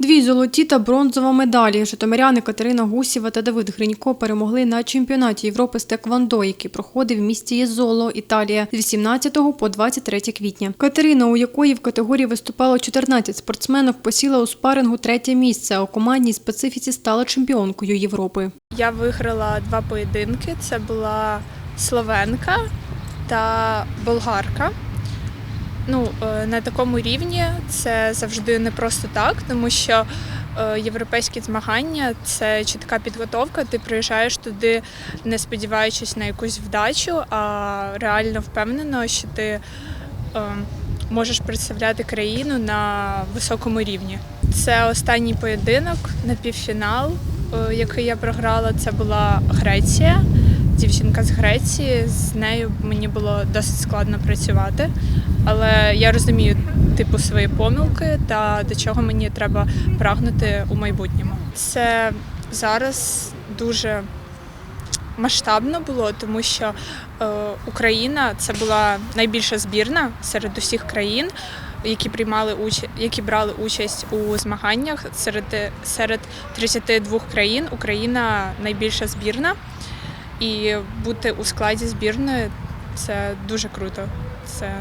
Дві золоті та бронзова медалі. Житомиряни Катерина Гусєва та Давид Гринько перемогли на чемпіонаті Європи з Теквандо, який проходив в місті Єзоло, Італія, з 18 по 23 квітня. Катерина, у якої в категорії виступало 14 спортсменок, посіла у спарингу третє місце, а у командній специфіці стала чемпіонкою Європи. Я виграла два поєдинки. Це була словенка та болгарка. Ну, е, на такому рівні це завжди не просто так, тому що е, європейські змагання це чітка підготовка. Ти приїжджаєш туди, не сподіваючись на якусь вдачу, а реально впевнено, що ти е, можеш представляти країну на високому рівні. Це останній поєдинок на півфінал, який я програла. Це була Греція. Дівчинка з Греції. З нею мені було досить складно працювати. Але я розумію типу свої помилки та до чого мені треба прагнути у майбутньому. Це зараз дуже масштабно було, тому що е, Україна це була найбільша збірна серед усіх країн, які приймали уч... які брали участь у змаганнях. Серед, серед 32 країн Україна найбільша збірна. І бути у складі збірної це дуже круто. Це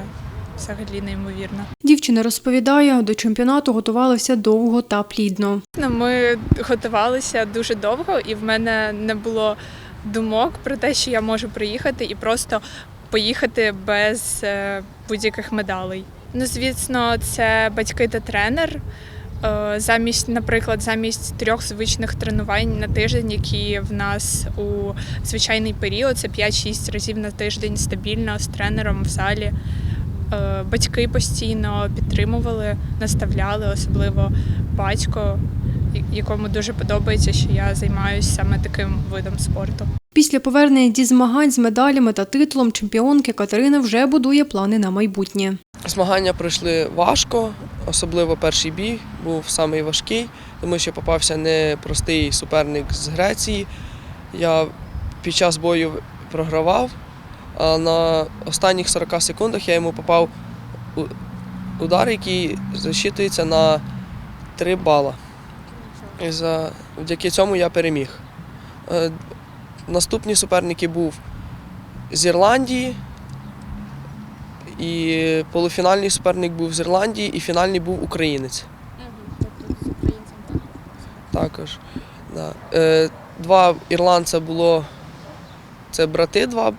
взагалі неймовірно. Дівчина розповідає, до чемпіонату готувалася довго та плідно. Ну, Ми готувалися дуже довго, і в мене не було думок про те, що я можу приїхати і просто поїхати без е, будь-яких медалей. Ну, звісно, це батьки та тренер. Е, Замість, наприклад, замість трьох звичних тренувань на тиждень, які в нас у звичайний період, це 5-6 разів на тиждень стабільно з тренером в залі. Е, Батьки постійно підтримували, наставляли, особливо батько, якому дуже подобається, що я займаюся саме таким видом спорту. Після повернення зі змагань з медалями та титулом чемпіонки Катерина вже будує плани на майбутнє. Змагання пройшли важко, особливо перший бій був самий важкий, тому що попався непростий суперник з Греції. Я під час бою програвав, а на останніх 40 секундах я йому попав удар, який засчитується на 3 бала. І завдяки цьому я переміг. Е, Наступні суперники був з Ірландії. І полуфінальний суперник був з Ірландії, і фінальний був українець. Українцем Також. Да. Е, два ірландця було. Це брати два.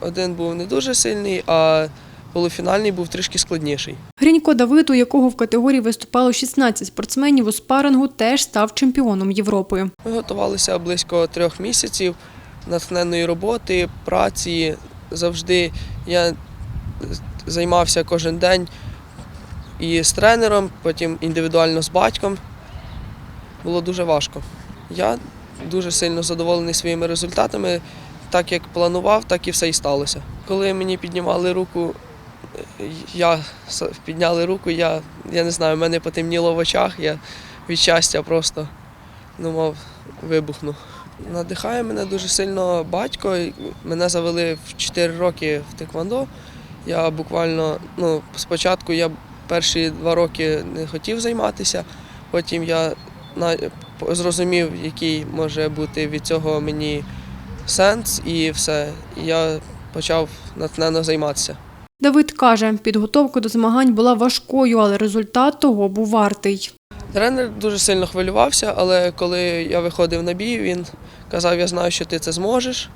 Один був не дуже сильний, а полуфінальний був трішки складніший. Гринько Давид, у якого в категорії виступало 16 спортсменів у спарингу, теж став чемпіоном Європи. Ми готувалися близько трьох місяців натхненної роботи, праці. Завжди я займався кожен день і з тренером, потім індивідуально з батьком. Було дуже важко. Я дуже сильно задоволений своїми результатами. Так як планував, так і все і сталося. Коли мені піднімали руку, я підняли руку, я, я не знаю, мене потемніло в очах, я від щастя просто думав, вибухну. Надихає мене дуже сильно батько. Мене завели в 4 роки в Теквандо. Я буквально, ну, спочатку я перші два роки не хотів займатися, потім я зрозумів, який може бути від цього мені сенс, і все. Я почав натхненно займатися. Давид каже, підготовка до змагань була важкою, але результат того був вартий. Тренер дуже сильно хвилювався, але коли я виходив на бій, він казав, я знаю, що ти це зможеш.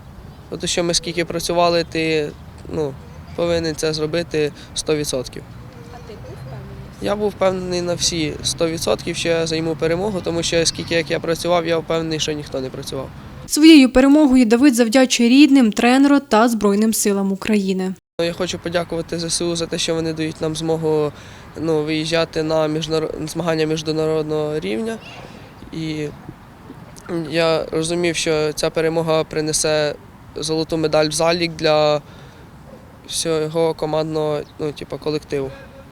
Тому що ми скільки працювали, ти ну, повинен це зробити 100%. А ти був впевнений? Я був впевнений на всі 100%, що я займу перемогу, тому що скільки як я працював, я впевнений, що ніхто не працював. Своєю перемогою Давид завдячує рідним, тренеру та Збройним силам України. Я хочу подякувати ЗСУ за те, що вони дають нам змогу ну, виїжджати на міжнарод... змагання міжнародного рівня. І я розумів, що ця перемога принесе золоту медаль в залік для всього командного ну, типу, колективу.